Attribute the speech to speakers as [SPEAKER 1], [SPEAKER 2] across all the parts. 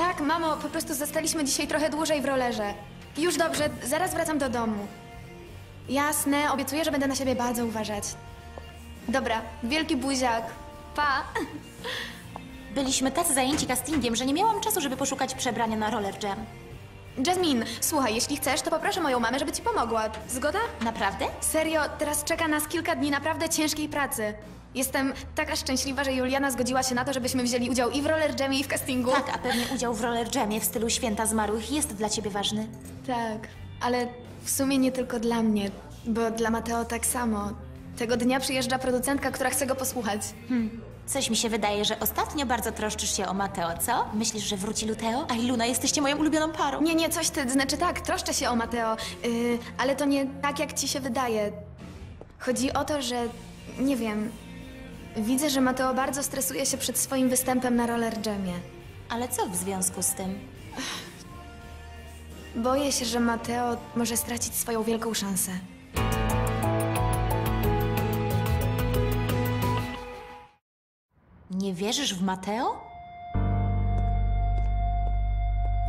[SPEAKER 1] Tak, mamo, po prostu zostaliśmy dzisiaj trochę dłużej w rolerze. Już dobrze, zaraz wracam do domu. Jasne, obiecuję, że będę na siebie bardzo uważać. Dobra, wielki buziak. Pa!
[SPEAKER 2] Byliśmy tacy zajęci castingiem, że nie miałam czasu, żeby poszukać przebrania na roller jam.
[SPEAKER 1] Jasmine, słuchaj, jeśli chcesz, to poproszę moją mamę, żeby ci pomogła. Zgoda?
[SPEAKER 2] Naprawdę?
[SPEAKER 1] Serio, teraz czeka nas kilka dni naprawdę ciężkiej pracy. Jestem taka szczęśliwa, że Juliana zgodziła się na to, żebyśmy wzięli udział i w roller jamie, i w castingu.
[SPEAKER 2] Tak, a pewnie udział w roller jamie w stylu święta zmarłych jest dla ciebie ważny.
[SPEAKER 1] Tak, ale w sumie nie tylko dla mnie, bo dla Mateo tak samo. Tego dnia przyjeżdża producentka, która chce go posłuchać.
[SPEAKER 2] Coś mi się wydaje, że ostatnio bardzo troszczysz się o Mateo, co? Myślisz, że wróci Luteo? A i Luna jesteście moją ulubioną parą.
[SPEAKER 1] Nie, nie, coś ty, znaczy tak, troszczę się o Mateo, yy, ale to nie tak, jak ci się wydaje. Chodzi o to, że, nie wiem, widzę, że Mateo bardzo stresuje się przed swoim występem na roller jamie.
[SPEAKER 2] Ale co w związku z tym?
[SPEAKER 1] Boję się, że Mateo może stracić swoją wielką szansę.
[SPEAKER 2] Nie wierzysz w Mateo?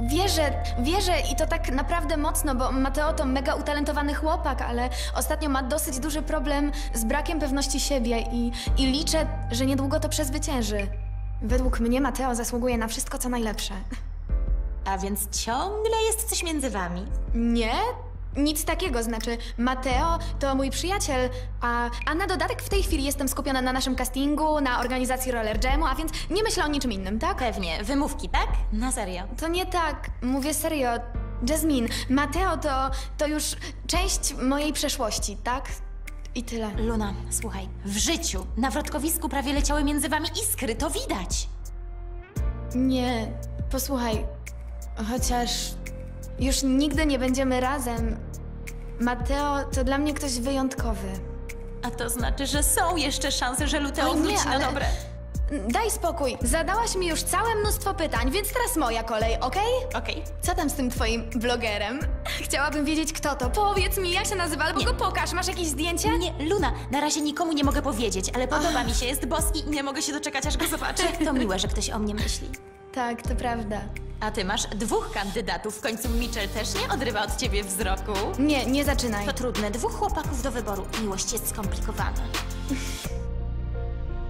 [SPEAKER 1] Wierzę, wierzę i to tak naprawdę mocno, bo Mateo to mega utalentowany chłopak, ale ostatnio ma dosyć duży problem z brakiem pewności siebie i, i liczę, że niedługo to przezwycięży. Według mnie Mateo zasługuje na wszystko, co najlepsze.
[SPEAKER 2] A więc ciągle jest coś między wami.
[SPEAKER 1] Nie? Nic takiego, znaczy Mateo to mój przyjaciel, a, a na dodatek w tej chwili jestem skupiona na naszym castingu, na organizacji roller jamu, a więc nie myślę o niczym innym, tak?
[SPEAKER 2] Pewnie, wymówki, tak? Na serio.
[SPEAKER 1] To nie tak, mówię serio. Jasmine, Mateo to, to już część mojej przeszłości, tak? I tyle.
[SPEAKER 2] Luna, słuchaj, w życiu na wrotkowisku prawie leciały między wami iskry, to widać.
[SPEAKER 1] Nie, posłuchaj, chociaż już nigdy nie będziemy razem. Mateo to dla mnie ktoś wyjątkowy.
[SPEAKER 2] A to znaczy, że są jeszcze szanse, że Luteo
[SPEAKER 1] Oj, nie,
[SPEAKER 2] wróci na
[SPEAKER 1] ale-
[SPEAKER 2] dobre.
[SPEAKER 1] Daj spokój, zadałaś mi już całe mnóstwo pytań, więc teraz moja kolej, okej?
[SPEAKER 2] Okej.
[SPEAKER 1] Co tam z tym twoim blogerem? Chciałabym wiedzieć, kto to. Powiedz mi, jak się nazywa, albo go pokaż. Masz jakieś zdjęcie?
[SPEAKER 2] Nie, Luna, na razie nikomu nie mogę powiedzieć, ale podoba mi się, jest boski i nie mogę się doczekać, aż go zobaczę. To miłe, że ktoś o mnie myśli.
[SPEAKER 1] Tak, to prawda.
[SPEAKER 2] A ty masz dwóch kandydatów, w końcu Mitchell też nie odrywa od ciebie wzroku.
[SPEAKER 1] Nie, nie zaczynaj.
[SPEAKER 2] To trudne, dwóch chłopaków do wyboru. Miłość jest skomplikowana.